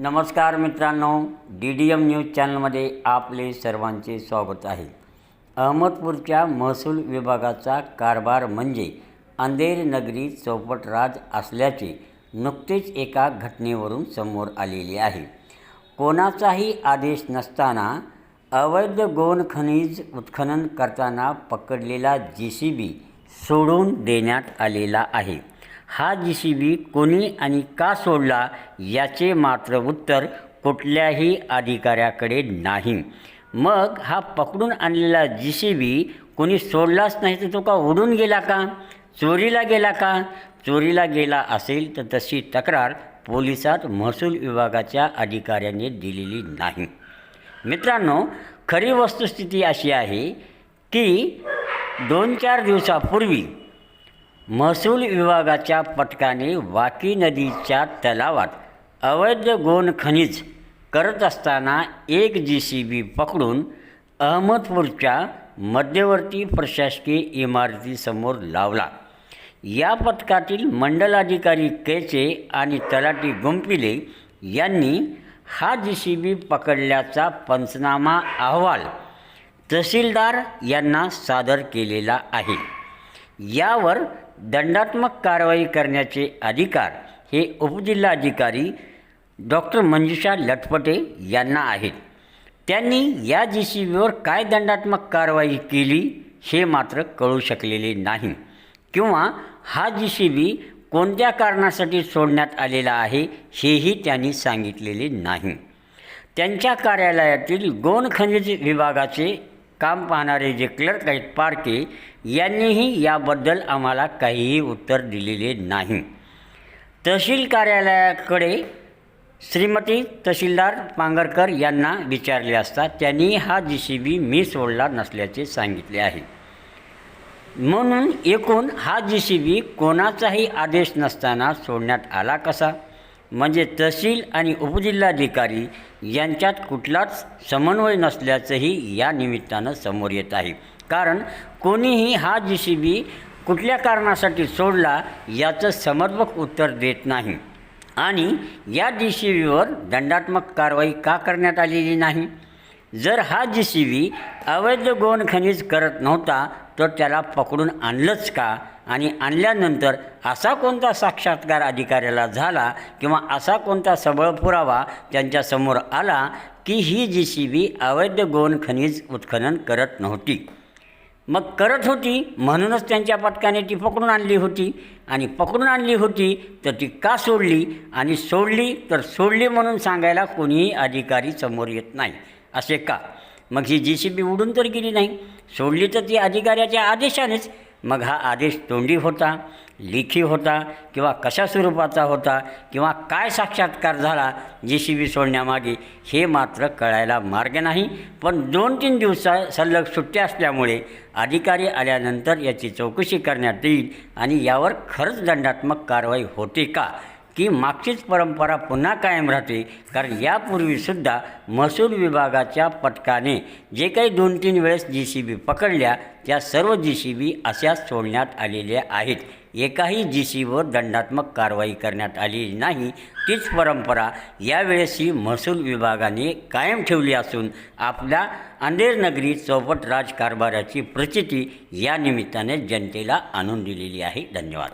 नमस्कार मित्रांनो D D M news चॅनलमध्ये आपले सर्वांचे स्वागत आहे. अहमदपूरच्या महसूल विभागाचा कारभार म्हणजे अंधेर नगरी चौपट राज असल्याचे नुकतेच एका घटनेवरून समोर आलेले आहे. कोणाचाही आदेश नसताना अवैध गोन खनिज उत्खनन करताना पकडलेला जी सी बी सोडून देण्यात आलेला आहे. हा जी सी बी कोणी आणि का सोडला याचे मात्र उत्तर कुठल्याही अधिकाऱ्याकडे नाही. मग हा पकडून आणलेला जी सी बी कोणी सोडलाच नाही तर तो का उडून गेला का? चोरीला गेला का? चोरीला गेला असेल तर तशी तक्रार पोलिसात महसूल विभागाच्या अधिकाऱ्याने दिलेली नाही. मित्रांनो खरी वस्तुस्थिती अशी आहे की दोन चार दिवसापूर्वी महसूल विभागाच्या पथकाने वाकी नदीच्या तलावात अवैध गोन खनिज करत असताना एक जी सी बी पकडून अहमदपूरच्या मध्यवर्ती प्रशासकीय इमारतीसमोर लावला. या पथकातील मंडलाधिकारी केचे आणि तलाठी गुंपिले यांनी हा जी सी बी पकडल्याचा पंचनामा अहवाल तहसीलदार यांना सादर केलेला आहे. यावर दंडात्मक कारवाई करण्याचे अधिकार हे उपजिल्हाधिकारी डॉक्टर मंजुषा लटपटे यांना आहेत. त्यांनी या जी सी बीवर काय दंडात्मक कारवाई केली हे मात्र कळू शकलेले नाही किंवा हा जी सी बी कोणत्या कारणासाठी सोडण्यात आलेला आहे हेही त्यांनी सांगितलेले नाही. त्यांच्या कार्यालयातील गोन खनिज विभागाचे काम पाहणारे जे क्लर्क आहेत पारके यांनीही याबद्दल आम्हाला काहीही उत्तर दिलेले नाही. तहसील कार्यालयाकडे श्रीमती तहसीलदार पांगरकर यांना विचारले असता त्यांनी हा जी सी बी मी सोडला नसल्याचे सांगितले आहे. म्हणून एकूण हा जी सी बी कोणाचाही आदेश नसताना सोडण्यात आला कसा? म्हणजे तहसील आणि उपजिल्हाधिकारी यांच्यात कुठलाच समन्वय नसल्याचंही या निमित्तानं समोर येत आहे. कारण कोणीही हा जी सी बी कुठल्या कारणासाठी सोडला याचं समर्पक उत्तर देत नाही. आणि या जी सी बीवर दंडात्मक कारवाई का करण्यात आलेली नाही? जर हा जी सी बी अवैध गोवन खनिज करत नव्हता तर त्याला पकडून आणलंच का? आणि आणल्यानंतर असा कोणता साक्षात्कार अधिकाऱ्याला झाला किंवा असा कोणता सबळ पुरावा त्यांच्यासमोर आला की ही जी सी बी अवैध गोवन खनिज उत्खनन करत नव्हती. मग करत होती म्हणूनच त्यांच्या पथकाने ती पकडून आणली होती. आणि पकडून आणली होती तर ती का सोडली? आणि सोडली तर सोडली म्हणून सांगायला कोणीही अधिकारी समोर येत नाही. असे का? मग ही जी सी बी उडून तर गेली नाही. सोडली तर ती अधिकाऱ्याच्या आदेशानेच मग हा आदेश तोंडी होता लेखी होता किंवा कशा स्वरूपाचा होता किंवा काय साक्षात्कार झाला जे सी बी सोडण्यामागे हे मात्र कळायला मार्ग नाही. पण दोन तीन दिवसा सलग सुट्ट्या असल्यामुळे अधिकारी आल्यानंतर याची चौकशी करण्यात येईल आणि यावर खरंच दंडात्मक कारवाई होते का? की मागचीच परंपरा पुन्हा कायम राहते कारण यापूर्वीसुद्धा महसूल विभागाच्या पथकाने जे काही दोन तीन वेळेस जी सी बी पकडल्या त्या सर्व जी सी बी अशाच सोडण्यात आलेल्या आहेत. एकाही जी सी दंडात्मक कारवाई करण्यात आलेली नाही तीच परंपरा यावेळेसही महसूल विभागाने कायम ठेवली असून आपल्या अंधेरनगरी चौपट राजकारभाराची प्रचिती या निमित्ताने जनतेला आणून दिलेली आहे. धन्यवाद.